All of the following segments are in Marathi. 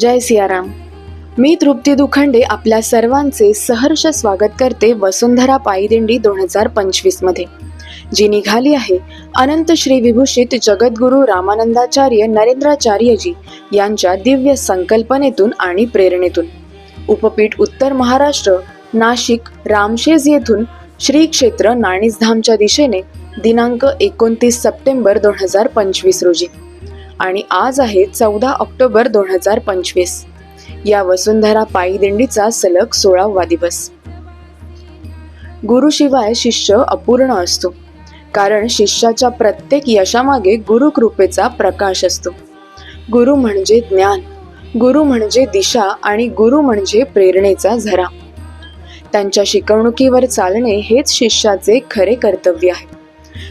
जय सियाराम. मी तृप्ती दुखंडे आपल्या सर्वांचे सहर्ष स्वागत करते वसुंधरा पायदिंडी दोन हजार पंचवीसमध्ये. जी निघाली आहे अनंत श्री विभूषित जगद्गुरु रामानंदाचार्य नरेंद्राचार्यजी यांच्या दिव्य संकल्पनेतून आणि प्रेरणेतून. उपपीठ उत्तर महाराष्ट्र नाशिक रामशेज येथून श्री क्षेत्र नाणीसधामच्या दिशेने दिनांक एकोणतीस सप्टेंबर दोन हजार पंचवीस रोजी. आणि आज आहे चौदा ऑक्टोबर दोन हजार पंचवीस. या वसुंधरा पायी दिंडीचा सलग सोळावा दिवस. गुरुशिवाय शिष्य अपूर्ण असतो. कारण शिष्याच्या प्रत्येक यशामागे गुरुकृपेचा प्रकाश असतो. गुरु म्हणजे ज्ञान गुरु म्हणजे दिशा आणि गुरु म्हणजे प्रेरणेचा झरा. त्यांच्या शिकवणुकीवर चालणे हेच शिष्याचे खरे कर्तव्य आहे.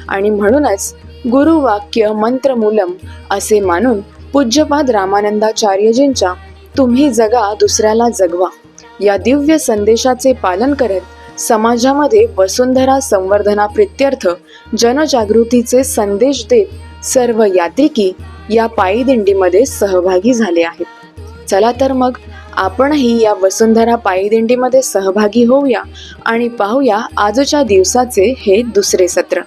आणि म्हणूनच गुरुवाक्य मंत्रमूलम असे मानून पूज्यपाद रामानंदाचार्यजींच्या तुम्ही जगा दुसऱ्याला जगवा. या दिव्य संदेशाचे पालन करत समाजामध्ये वसुंधरा संवर्धना प्रित्यर्थ जनजागृतीचे संदेश देत सर्व यात्रिकी या पायी दिंडीमध्ये सहभागी झाले आहेत. चला तर मग आपणही या वसुंधरा पायीदिंडीमध्ये सहभागी होऊया आणि पाहूया आजच्या दिवसाचे हे दुसरे सत्र.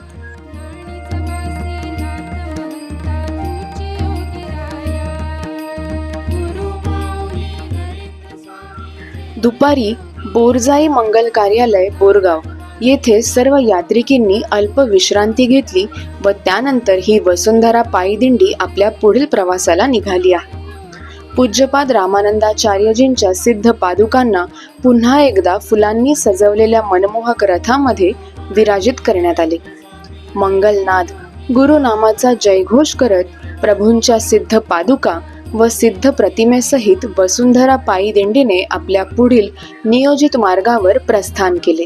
दुपारी बोरजाई मंगल कार्यालय बोरगाव येथे सर्व यात्रिकींनी अल्प विश्रांती घेतली व त्यानंतर ही वसुंधरा पायदिंडी आपल्या पुढील प्रवासाला निघाली आहे. पूज्यपाद रामानंदाचार्यजींच्या सिद्ध पादुकांना पुन्हा एकदा फुलांनी सजवलेल्या मनमोहक रथामध्ये विराजित करण्यात आले. मंगलनाद गुरुनामाचा जयघोष करत प्रभूंच्या सिद्ध पादुका व सिद्ध प्रतिमेसहित वसुंधरा पायी दिंडीने आपल्या पुढील नियोजित मार्गावर प्रस्थान केले.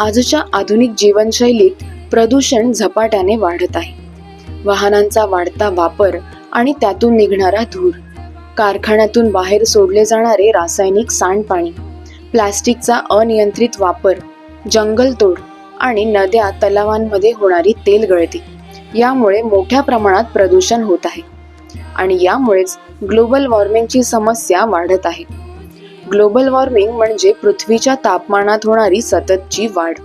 आजच्या आधुनिक जीवनशैलीत प्रदूषण झपाट्याने वाढत आहे. वाहनांचा वाढता वापर आणि त्यातून निघणारा धूर कारखान्यातून बाहेर सोडले जाणारे रासायनिक सांडपाणी प्लास्टिकचा अनियंत्रित वापर जंगलतोड आणि नद्या तलावांमध्ये होणारी तेल गळती यामुळे मोठ्या प्रमाणात प्रदूषण होत आहे. आणि यामुळेच ग्लोबल वॉर्मिंगची समस्या वाढत आहे. ग्लोबल वॉर्मिंग म्हणजे पृथ्वीच्या तापमानात होणारी सततची वाढ.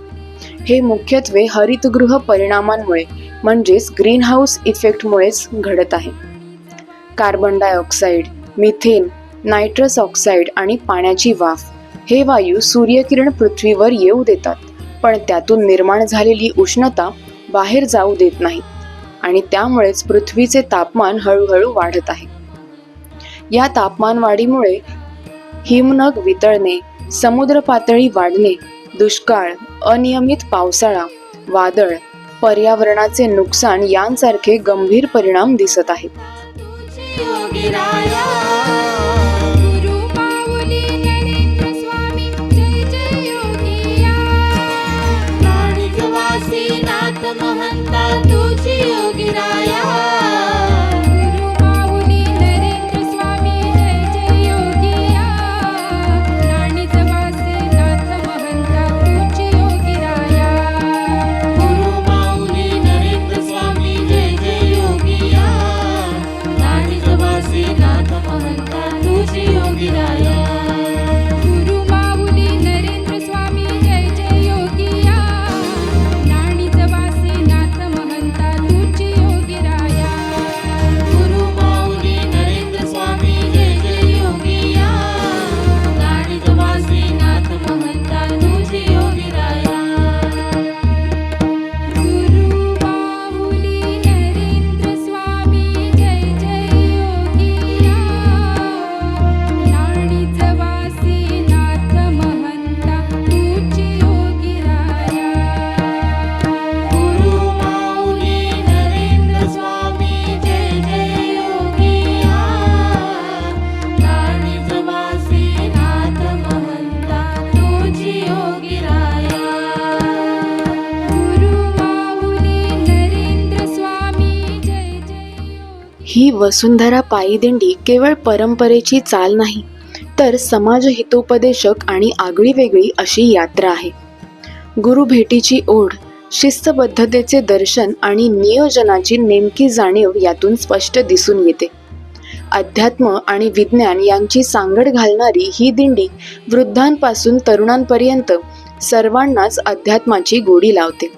हे मुख्यत्वे हरितगृह परिणामांमुळे म्हणजेच ग्रीन हाऊस इफेक्टमुळेच घडत आहे. Carbon dioxide methane nitrous oxide आणि पाण्याची वाफ हे वायू सूर्यकिरण पृथ्वीवर येऊ देतात पण त्यातून निर्माण झालेली उष्णता बाहेर जाऊ देत नाही आणि त्यामुळेच पृथ्वीचे तापमान हळूहळू वाढत आहे. या तापमान वाढीमुळे हिमनग वितळणे समुद्र पातळी वाढणे दुष्काळ अनियमित पावसाळा वादळ पर्यावरणाचे नुकसान यांसारखे गंभीर परिणाम दिसत आहेत वसुंधरा पायी दिंडी केवळ परंपरेची चाल नाही तर समाज हितोपदेशक आणि आगळी वेगळी अशी यात्रा आहे. गुरु भेटीची ओढ शिस्तबद्धतेचे दर्शन आणि नियोजनाची नेमकी जाणीव यातून स्पष्ट दिसून येते. अध्यात्म आणि विज्ञान यांची सांगड घालणारी ही दिंडी वृद्धांपासून तरुणांपर्यंत सर्वांनाच अध्यात्माची गोडी लावते.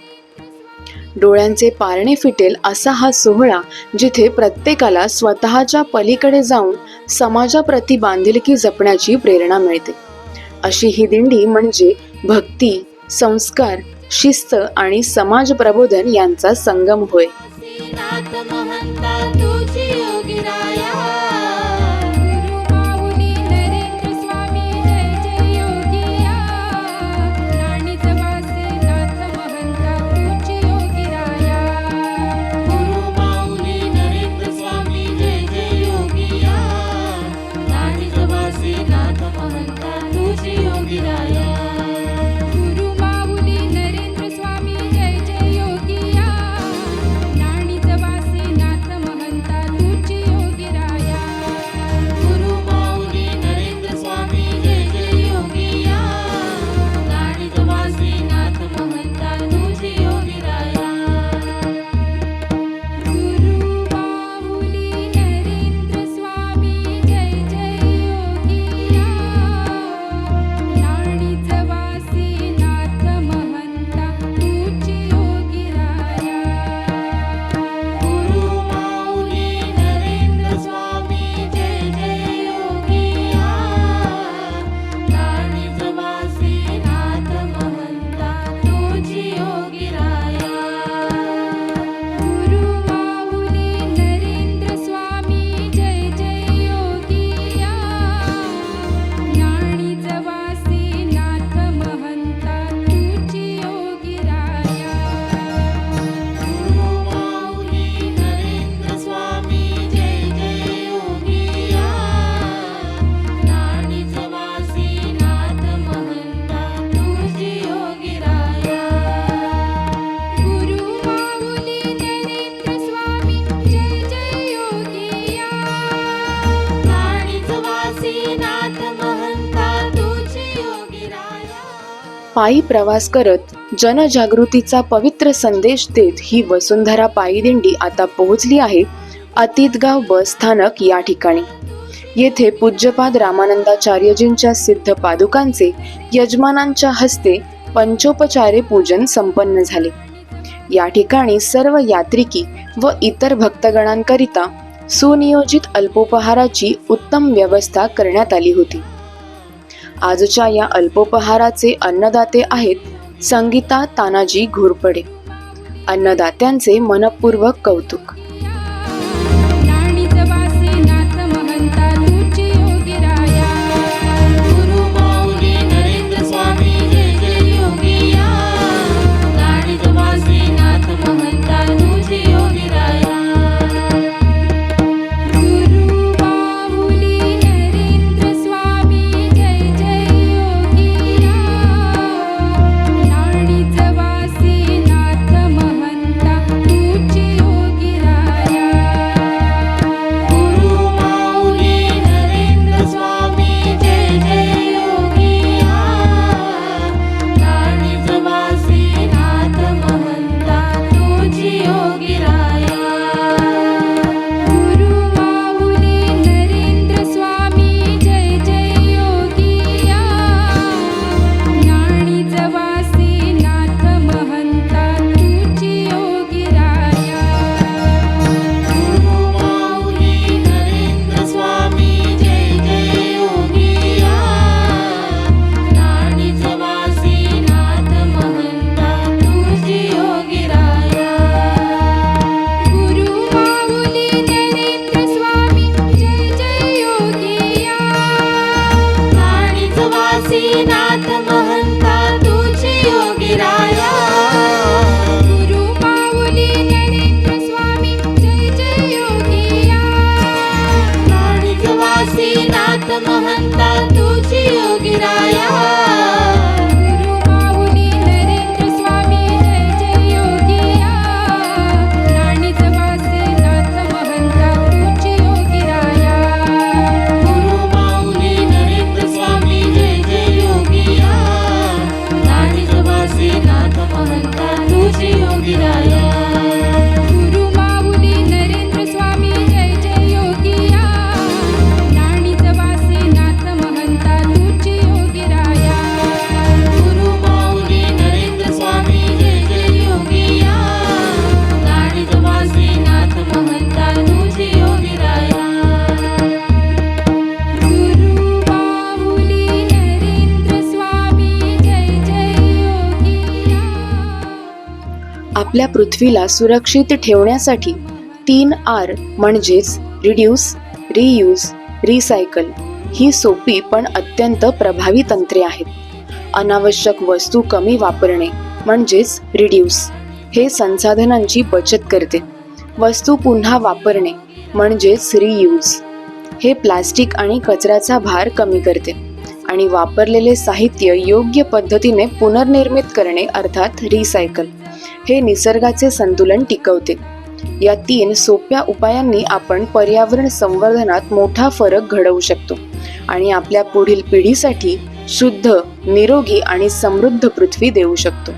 डोळ्यांचे पारणे फिटेल असा हा सोहळा जिथे प्रत्येकाला स्वतःच्या पलीकडे जाऊन समाजाप्रती बांधिलकी जपण्याची प्रेरणा मिळते. अशी ही दिंडी म्हणजे भक्ती संस्कार शिस्त आणि समाज प्रबोधन यांचा संगम होय. पायी प्रवास करत जनजागृतीचा पवित्र संदेश देत ही वसुंधरा पायी दिंडी आता पोहोचली आहे अतीतगाव बस स्थानक या ठिकाणी. येथे पूज्यपाद रामानंदाचार्यजींच्या सिद्ध पादुकांचे यजमानांच्या हस्ते पंचोपचारे पूजन संपन्न झाले. या ठिकाणी सर्व यात्रिकी व इतर भक्तगणांकरिता सुनियोजित अल्पोपहाराची उत्तम व्यवस्था करण्यात आली होती. आजच्या या अल्पोपहाराचे अन्नदाते आहेत संगीता तानाजी घोरपडे. अन्नदात्यांचे मनपूर्वक कौतुक. वीरायः आपल्या पृथ्वीला सुरक्षित ठेवण्यासाठी तीन आर म्हणजेच रिड्यूस रियूज रिसायकल ही सोपी पण अत्यंत प्रभावी तंत्रे आहेत. अनावश्यक वस्तू कमी वापरणे म्हणजेच रिड्यूस हे संसाधनांची बचत करते. वस्तू पुन्हा वापरणे म्हणजेच रियूज हे प्लास्टिक आणि कचऱ्याचा भार कमी करते आणि वापरलेले साहित्य योग्य पद्धतीने पुनर्निर्मित करणे अर्थात रिसायकल हे निसर्गाचे संतुलन टिकवते. या तीन सोप्या उपायांनी आपण पर्यावरण संवर्धनात मोठा फरक घडवू शकतो आणि आपल्या पुढील पिढीसाठी शुद्ध निरोगी आणि समृद्ध पृथ्वी देऊ शकतो.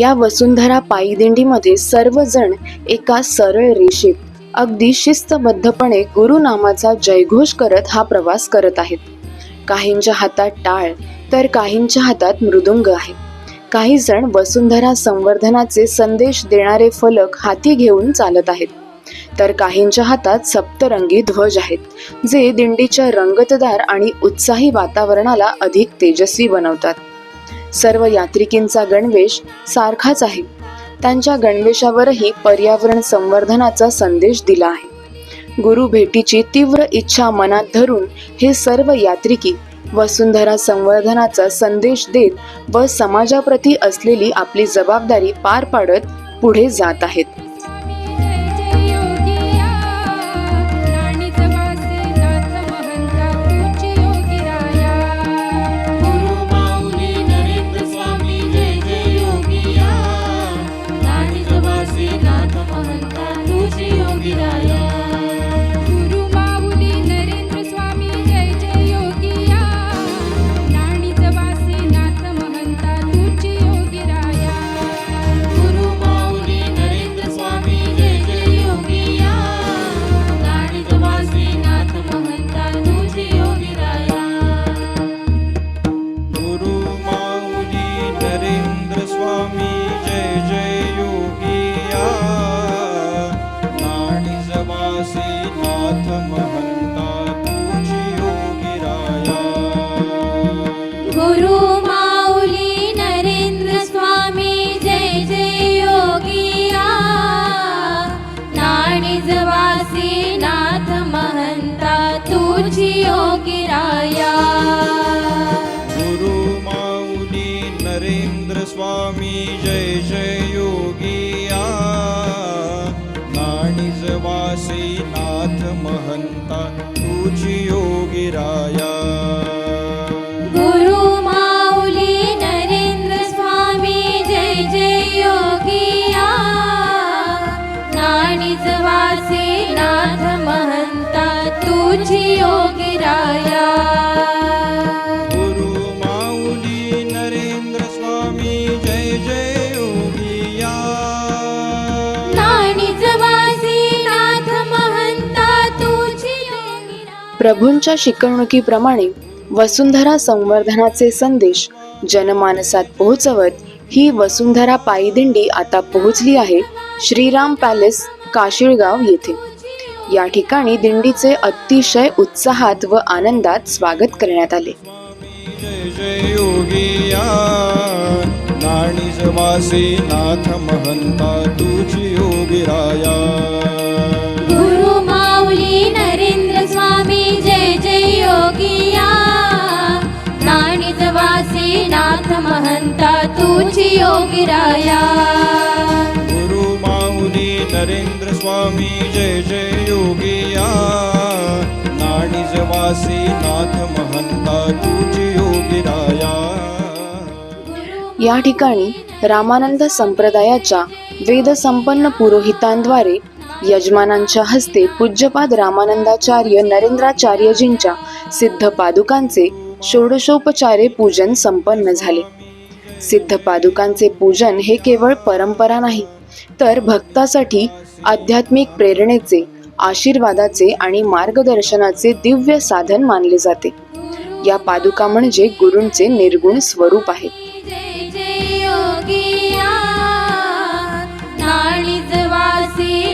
या वसुंधरा पायी दिंडीमध्ये सर्वजण एका सरळ रेषेत अगदी शिस्तबद्धपणे गुरुनामाचा जयघोष करत हा प्रवास करत आहेत. काहींच्या हातात टाळ तर काहींच्या हातात मृदुंग आहे. काही जण वसुंधरा संवर्धनाचे संदेश देणारे फलक हाती घेऊन चालत आहेत. तर काहींच्या हातात सप्तरंगी ध्वज आहेत जे दिंडीच्या रंगतदार आणि उत्साही वातावरणाला अधिक तेजस्वी बनवतात. सर्व यात्रिकींचा गणवेश सारखाच आहे. त्यांच्या गणवेशावरही पर्यावरण संवर्धनाचा संदेश दिला आहे. गुरु भेटीची तीव्र इच्छा मनात धरून हे सर्व यात्रिकी वसुंधरा संवर्धनाचा संदेश देत व समाजाप्रती असलेली आपली जबाबदारी पार पाडत पुढे जात आहेत. प्रभूंच्या शिकवणुकीप्रमाणे वसुंधरा संवर्धनाचे संदेश जनमानसात पोहोचवत ही वसुंधरा पायी दिंडी आता पोहोचली आहे श्रीराम पॅलेस काशिळगाव येथे. या ठिकाणी दिंडीचे अतिशय उत्साहात व आनंदात स्वागत करण्यात आले. नाथ महंता तुझी योगी राया नाथ महंता तुझी योगिराया गुरु माऊली नरेंद्र स्वामी जय जय योगिया. नाणी जवासी नाथ महंता तुझी योगिराया या ठिकाणी रामानंद संप्रदायाच्या वेदसंपन्न पुरोहितांद्वारे यजमानांच्या हस्ते पूज्यपाद रामानंदाचार्य नरेंद्राचार्यजींच्या सिद्ध पादुकांचे षोडशोपचारे पूजन संपन्न झाले. सिद्ध पादुकांचे पूजन हे केवळ परंपरा नाही तर भक्तासाठी आध्यात्मिक प्रेरणेचे आशीर्वादाचे आणि मार्गदर्शनाचे दिव्य साधन मानले जाते. या पादुका म्हणजे गुरूंचे निर्गुण स्वरूप आहे.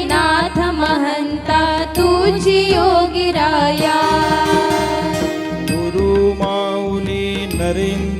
नाथ महंता तुझी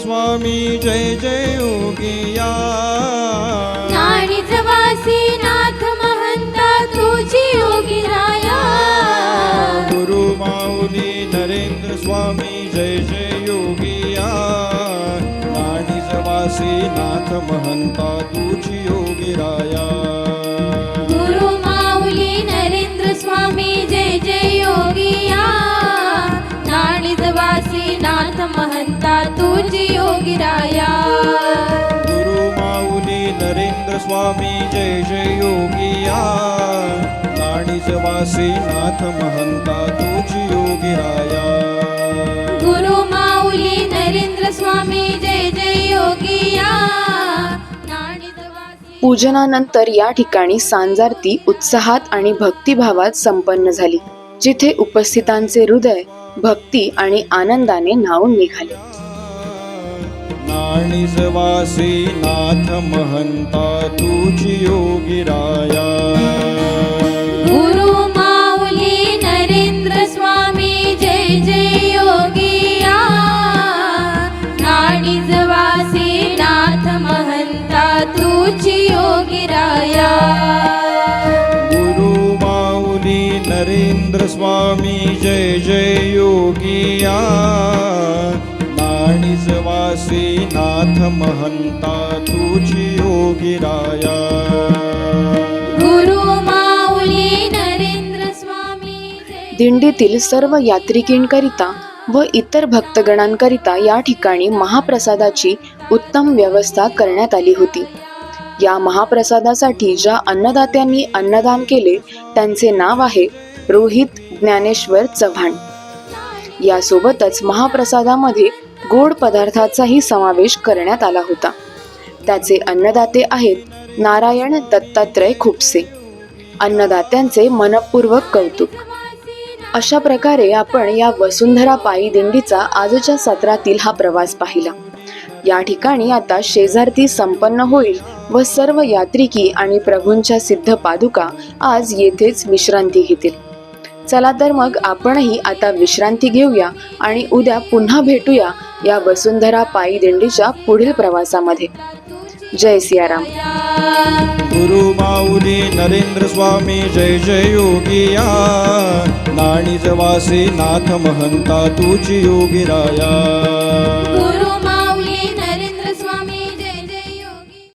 स्वामी जय जय योगिया। ज्ञानितवासी नाथ महंता तुझी योगी राया। गुरु माऊली नरेंद्र स्वामी जय जय योगिया। ज्ञानितवासी नाथ महंता तुझी योगी राया। गुरु माऊली नरेंद्र स्वामी जय जय योगिया। ज्ञानितवासी नाथ महंता तुझी योगी राया. गुरु माऊली नरेंद्र स्वामी जय जय योगिया वासी नाथ महंता तुझी योगी राया. गुरु माऊली नरेंद्र स्वामी जय जय योगिया पूजनानंतर या ठिकाणी सांजारती उत्साहात आणि भक्तिभावात संपन्न झाली. जिथे उपस्थितांचे हृदय भक्ती आणि आनंदाने न्हावून निघाले. नाथ महंता तुझी योगी राया. नरेंद्र स्वामी जय जय योगिया वासी नाथ महंता तुझी योगी राया. गुरु माऊली नरेंद्र स्वामी जय दिंडीतील सर्व यात्रिकींकरिता व इतर भक्तगणांकरिता या ठिकाणी महाप्रसादाची उत्तम व्यवस्था करण्यात आली होती. या महाप्रसादासाठी ज्या अन्नदात्यांनी अन्नदान केले त्यांचे नाव आहे रोहित ज्ञानेश्वर चव्हाण. यासोबतच महाप्रसादामध्ये गोड पदार्थाचाही समावेश करण्यात आला होता. त्याचे अन्नदाते आहेत नारायण दत्तात्रय खुपसे. अन्नदात्यांचे मनपूर्वक कौतुक. अशा प्रकारे आपण या वसुंधरा पायी दिंडीचा आजच्या सत्रातील हा प्रवास पाहिला. या ठिकाणी आता शेजारती संपन्न होईल व सर्व यात्रिकी आणि प्रभूंच्या सिद्ध पादुका आज येथेच विश्रांती घेतील. चला तर मग आपणही आता विश्रांती घेऊया आणि उद्या पुन्हा भेटूया या वसुंधरा पायी दिंडीच्या पुढील प्रवासामध्ये. जय सियाराम. गुरु माऊली नरेंद्र स्वामी जय जय योगिया. वासी नाथ महंता तुझी योगी राया